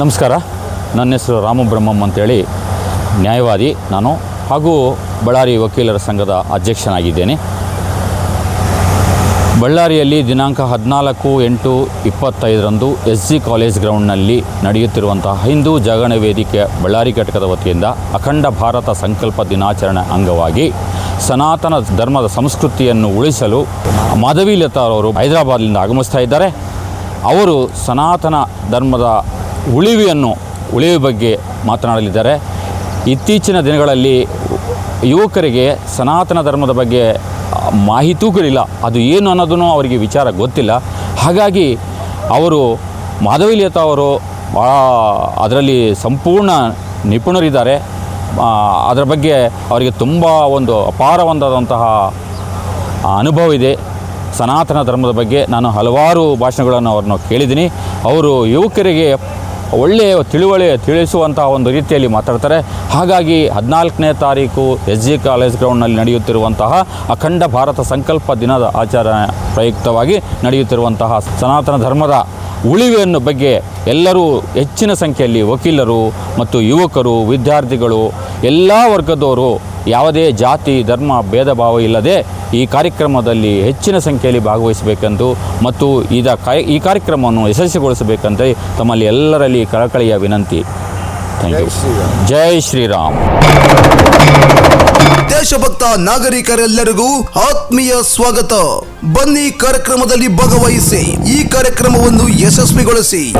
ನಮಸ್ಕಾರ. ನನ್ನ ಹೆಸರು ರಾಮಬ್ರಹ್ಮಂ ಅಂತೇಳಿ ನ್ಯಾಯವಾದಿ ನಾನು ಹಾಗೂ ಬಳ್ಳಾರಿ ವಕೀಲರ ಸಂಘದ ಅಧ್ಯಕ್ಷನಾಗಿದ್ದೇನೆ. ಬಳ್ಳಾರಿಯಲ್ಲಿ ದಿನಾಂಕ ಹದಿನಾಲ್ಕು ಎಂಟು ಇಪ್ಪತ್ತೈದರಂದು ಎಸ್ ಜಿ ಕಾಲೇಜ್ ಗ್ರೌಂಡ್ನಲ್ಲಿ ನಡೆಯುತ್ತಿರುವಂತಹ ಹಿಂದೂ ಜಾಗರಣ ವೇದಿಕೆ ಬಳ್ಳಾರಿ ಘಟಕದ ವತಿಯಿಂದ ಅಖಂಡ ಭಾರತ ಸಂಕಲ್ಪ ದಿನಾಚರಣೆ ಅಂಗವಾಗಿ ಸನಾತನ ಧರ್ಮದ ಸಂಸ್ಕೃತಿಯನ್ನು ಉಳಿಸಲು ಮಾಧವಿ ಲತಾ ಅವರು ಹೈದರಾಬಾದ್ನಿಂದ ಆಗಮಿಸ್ತಾ ಇದ್ದಾರೆ. ಅವರು ಸನಾತನ ಧರ್ಮದ ಉಳಿವಿಯನ್ನು ಉಳಿವಿ ಬಗ್ಗೆ ಮಾತನಾಡಲಿದ್ದಾರೆ. ಇತ್ತೀಚಿನ ದಿನಗಳಲ್ಲಿ ಯುವಕರಿಗೆ ಸನಾತನ ಧರ್ಮದ ಬಗ್ಗೆ ಮಾಹಿತೂಗಳಿಲ್ಲ ಅದು ಏನು ಅನ್ನೋದನ್ನು ಅವರಿಗೆ ವಿಚಾರ ಗೊತ್ತಿಲ್ಲ. ಹಾಗಾಗಿ ಅವರು ಮಾಧವಿ ಲತಾ ಅವರು ಭಾಳ ಅದರಲ್ಲಿ ಸಂಪೂರ್ಣ ನಿಪುಣರಿದ್ದಾರೆ. ಅದರ ಬಗ್ಗೆ ಅವರಿಗೆ ತುಂಬ ಒಂದು ಅಪಾರವಾದಂತಹ ಅನುಭವ ಇದೆ. ಸನಾತನ ಧರ್ಮದ ಬಗ್ಗೆ ನಾನು ಹಲವಾರು ಭಾಷಣಗಳನ್ನು ಅವ್ರನ್ನ ಕೇಳಿದ್ದೀನಿ. ಅವರು ಯುವಕರಿಗೆ ಒಳ್ಳೆಯ ತಿಳುವಳಿ ತಿಳಿಸುವಂತಹ ಒಂದು ರೀತಿಯಲ್ಲಿ ಮಾತಾಡ್ತಾರೆ. ಹಾಗಾಗಿ ಹದಿನಾಲ್ಕನೇ ತಾರೀಕು ಎಸ್ ಜಿ ಕಾಲೇಜ್ ಗ್ರೌಂಡ್ನಲ್ಲಿ ನಡೆಯುತ್ತಿರುವಂತಹ ಅಖಂಡ ಭಾರತ ಸಂಕಲ್ಪ ದಿನದ ಆಚರಣೆ ಪ್ರಯುಕ್ತವಾಗಿ ನಡೆಯುತ್ತಿರುವಂತಹ ಸನಾತನ ಧರ್ಮದ ಉಳಿವೆಯನ್ನು ಬಗ್ಗೆ ಎಲ್ಲರೂ ಹೆಚ್ಚಿನ ಸಂಖ್ಯೆಯಲ್ಲಿ ವಕೀಲರು ಮತ್ತು ಯುವಕರು, ವಿದ್ಯಾರ್ಥಿಗಳು, ಎಲ್ಲ ವರ್ಗದವರು ಯಾವುದೇ ಜಾತಿ, ಧರ್ಮ ಭೇದ ಭಾವ ಇಲ್ಲದೆ ಈ ಕಾರ್ಯಕ್ರಮದಲ್ಲಿ ಹೆಚ್ಚಿನ ಸಂಖ್ಯೆಯಲ್ಲಿ ಭಾಗವಹಿಸಬೇಕೆಂದು ಮತ್ತು ಇದ ಈ ಕಾರ್ಯಕ್ರಮವನ್ನು ಯಶಸ್ವಿಗೊಳಿಸಬೇಕಂತ ತಮ್ಮಲ್ಲಿ ಎಲ್ಲರಲ್ಲಿ ಕಳಕಳಿಯ ವಿನಂತಿ. Thank you Jai Shriram. ದೇಶಭಕ್ತ ನಾಗರಿಕರೆಲ್ಲರಿಗೂ ಆತ್ಮೀಯ ಸ್ವಾಗತ. ಬನ್ನಿ ಕಾರ್ಯಕ್ರಮದಲ್ಲಿ ಭಾಗವಹಿಸಿ. ಈ ಕಾರ್ಯಕ್ರಮವನ್ನು ಯಶಸ್ವಿಗೊಳಿಸಿ.